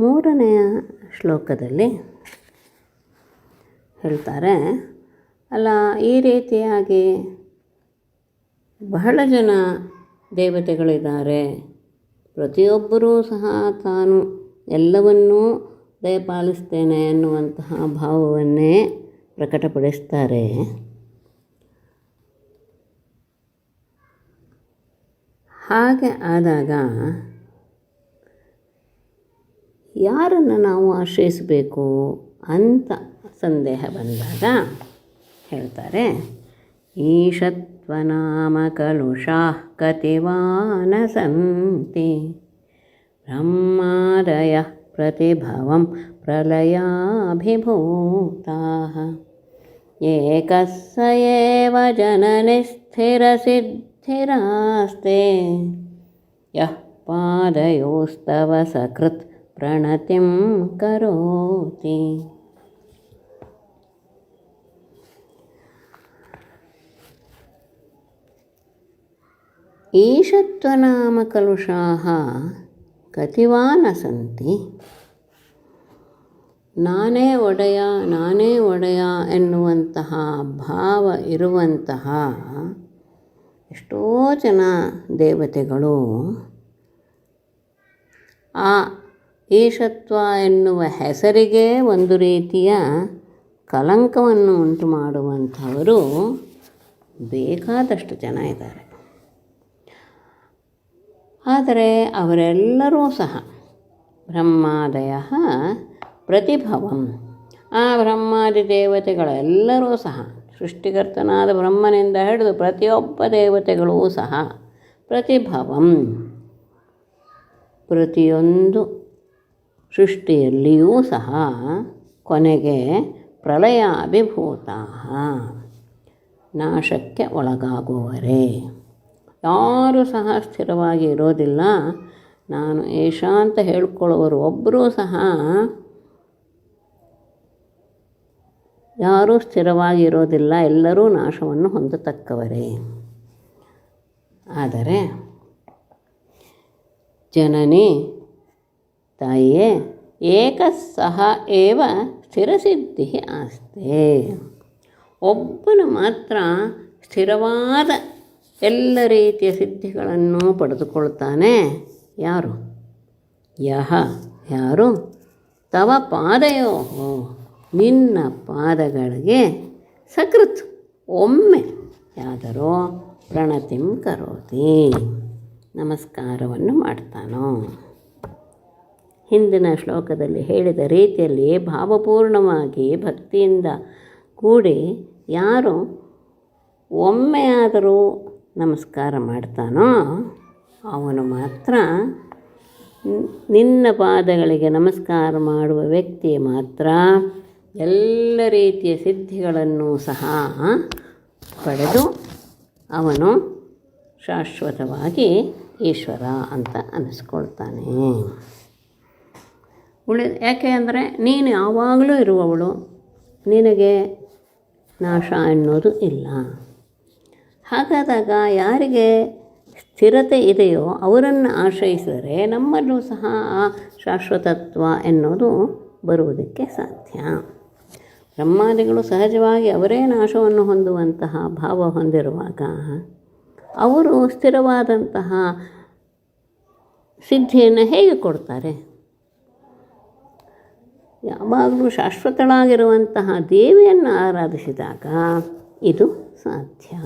ಮೂರನೆಯ ಶ್ಲೋಕದಲ್ಲಿ ಹೇಳ್ತಾರೆ, ಅಲ್ಲ, ಈ ರೀತಿಯಾಗಿ ಬಹಳ ಜನ ದೇವತೆಗಳಿದ್ದಾರೆ. ಪ್ರತಿಯೊಬ್ಬರೂ ಸಹ ತಾನು ಎಲ್ಲವನ್ನೂ ದಯಪಾಲಿಸ್ತೇನೆ ಅನ್ನುವಂತಹ ಭಾವವನ್ನೇ ಪ್ರಕಟಪಡಿಸ್ತಾರೆ. ಹಾಗೆ ಆದಾಗ ಯಾರನ್ನು ನಾವು ಆಶ್ರಯಿಸಬೇಕು ಅಂತ ಸಂದೇಹ ಬಂದಾಗ ಹೇಳ್ತಾರೆ ಈಶತ್ವನಾಮ ಕಲುಷಾಃ ಕತಿವಾನ ಸಂತಿ ಬ್ರಹ್ಮಾದಯ ಪ್ರತಿಭವಂ ಪ್ರಲಯಾಭಿಭೂತಾಃ ಏಕಃ ಸ ಏವ ಜನನಿ ಸ್ಥಿರಸಿದ್ಧಿರಾಸ್ತೆ ಯಃ ಪಾದಯೋಸ್ತವ ಪ್ರಣತಿಂ ಕರೋತಿ. ಈಶತ್ವನಾಮಕಲುಷಾ ಕತಿವಾ ನ ನಾನೇ ಒಡೆಯ ನಾನೇ ಒಡೆಯ ಎನ್ನುವಂತಹ ಭಾವ ಇರುವಂತಹ ಎಷ್ಟೋ ಜನ ದೇವತೆಗಳು ಆ ಈಶತ್ವ ಎನ್ನುವ ಹೆಸರಿಗೆ ಒಂದು ರೀತಿಯ ಕಲಂಕವನ್ನು ಉಂಟು ಮಾಡುವಂಥವರು ಬೇಕಾದಷ್ಟು ಜನ ಇದ್ದಾರೆ. ಆದರೆ ಅವರೆಲ್ಲರೂ ಸಹ ಬ್ರಹ್ಮಾದಯ ಪ್ರತಿಭವಂ. ಆ ಬ್ರಹ್ಮಾದಿ ದೇವತೆಗಳೆಲ್ಲರೂ ಸಹ ಸೃಷ್ಟಿಕರ್ತನಾದ ಬ್ರಹ್ಮನಿಂದ ಹಿಡಿದು ಪ್ರತಿಯೊಬ್ಬ ದೇವತೆಗಳೂ ಸಹ ಪ್ರತಿಭವಂ. ಪ್ರತಿಯೊಂದು ಸೃಷ್ಟಿಯಲ್ಲಿಯೂ ಸಹ ಕೊನೆಗೆ ಪ್ರಳಯ ಅಭಿಭೂತ ನಾಶಕ್ಕೆ ಒಳಗಾಗುವರೇ ಯಾರೂ ಸಹ ಸ್ಥಿರವಾಗಿ ಇರೋದಿಲ್ಲ. ನಾನು ಏಷ ಅಂತ ಹೇಳ್ಕೊಳ್ಳೋರು ಒಬ್ಬರೂ ಸಹ ಯಾರೂ ಸ್ಥಿರವಾಗಿ ಇರೋದಿಲ್ಲ. ಎಲ್ಲರೂ ನಾಶವನ್ನು ಹೊಂದತಕ್ಕವರೇ. ಆದರೆ ಜನನಿ ತಾಯಿಯೇ ಏಕಸಹ ಏವ ಸ್ಥಿರಸಿದ್ಧಿ ಆಸ್ತೆ. ಒಬ್ಬನು ಮಾತ್ರ ಸ್ಥಿರವಾದ ಎಲ್ಲ ರೀತಿಯ ಸಿದ್ಧಿಗಳನ್ನು ಪಡೆದುಕೊಳ್ತಾನೆ. ಯಾರು? ಯಹ, ಯಾರು? ತವ ಪಾದಯೋ ನಿನ್ನ ಪಾದಗಳಿಗೆ ಸಕೃತ್. ಒಮ್ಮೆ ಯಾದರೋ ಪ್ರಣತಿಂ ಕರೋತಿ. ನಮಸ್ಕಾರವನ್ನು ಮಾಡ್ತಾನೋ. ಹಿಂದಿನ ಶ್ಲೋಕದಲ್ಲಿ ಹೇಳಿದ ರೀತಿಯಲ್ಲಿ ಭಾವಪೂರ್ಣವಾಗಿ ಭಕ್ತಿಯಿಂದ ಕೂಡಿ ಯಾರು ಒಮ್ಮೆಯಾದರೂ ನಮಸ್ಕಾರ ಮಾಡ್ತಾನೋ ಅವನು ಮಾತ್ರ ನಿನ್ನ ಪಾದಗಳಿಗೆ ನಮಸ್ಕಾರ ಮಾಡುವ ವ್ಯಕ್ತಿ ಮಾತ್ರ. ಎಲ್ಲ ರೀತಿಯ ಸಿದ್ಧಿಗಳನ್ನು ಸಹ ಪಡೆದು ಅವನು ಶಾಶ್ವತವಾಗಿ ಈಶ್ವರ ಅಂತ ಅನ್ನಿಸ್ಕೊಳ್ತಾನೆ ಉಳಿ ಯಾಕೆ ಅಂದರೆ ನೀನು ಯಾವಾಗಲೂ ಇರುವವಳು, ನಿನಗೆ ನಾಶ ಅನ್ನೋದು ಇಲ್ಲ. ಹಾಗಾದಾಗ ಯಾರಿಗೆ ಸ್ಥಿರತೆ ಇದೆಯೋ ಅವರನ್ನು ಆಶ್ರಯಿಸಿದರೆ ನಮ್ಮಲ್ಲೂ ಸಹ ಆ ಶಾಶ್ವತತ್ವ ಎನ್ನುವುದು ಬರುವುದಕ್ಕೆ ಸಾಧ್ಯ. ಬ್ರಹ್ಮಾದಿಗಳು ಸಹಜವಾಗಿ ಅವರೇ ನಾಶವನ್ನು ಹೊಂದುವಂತಹ ಭಾವ ಹೊಂದಿರುವಾಗ ಅವರು ಸ್ಥಿರವಾದಂತಹ ಸಿದ್ಧಿಯನ್ನು ಹೇಗೆ ಕೊಡ್ತಾರೆ? ಯಾವಾಗಲೂ ಶಾಶ್ವತಳಾಗಿರುವಂತಹ ದೇವಿಯನ್ನು ಆರಾಧಿಸಿದಾಗ ಇದು ಸಾಧ್ಯ.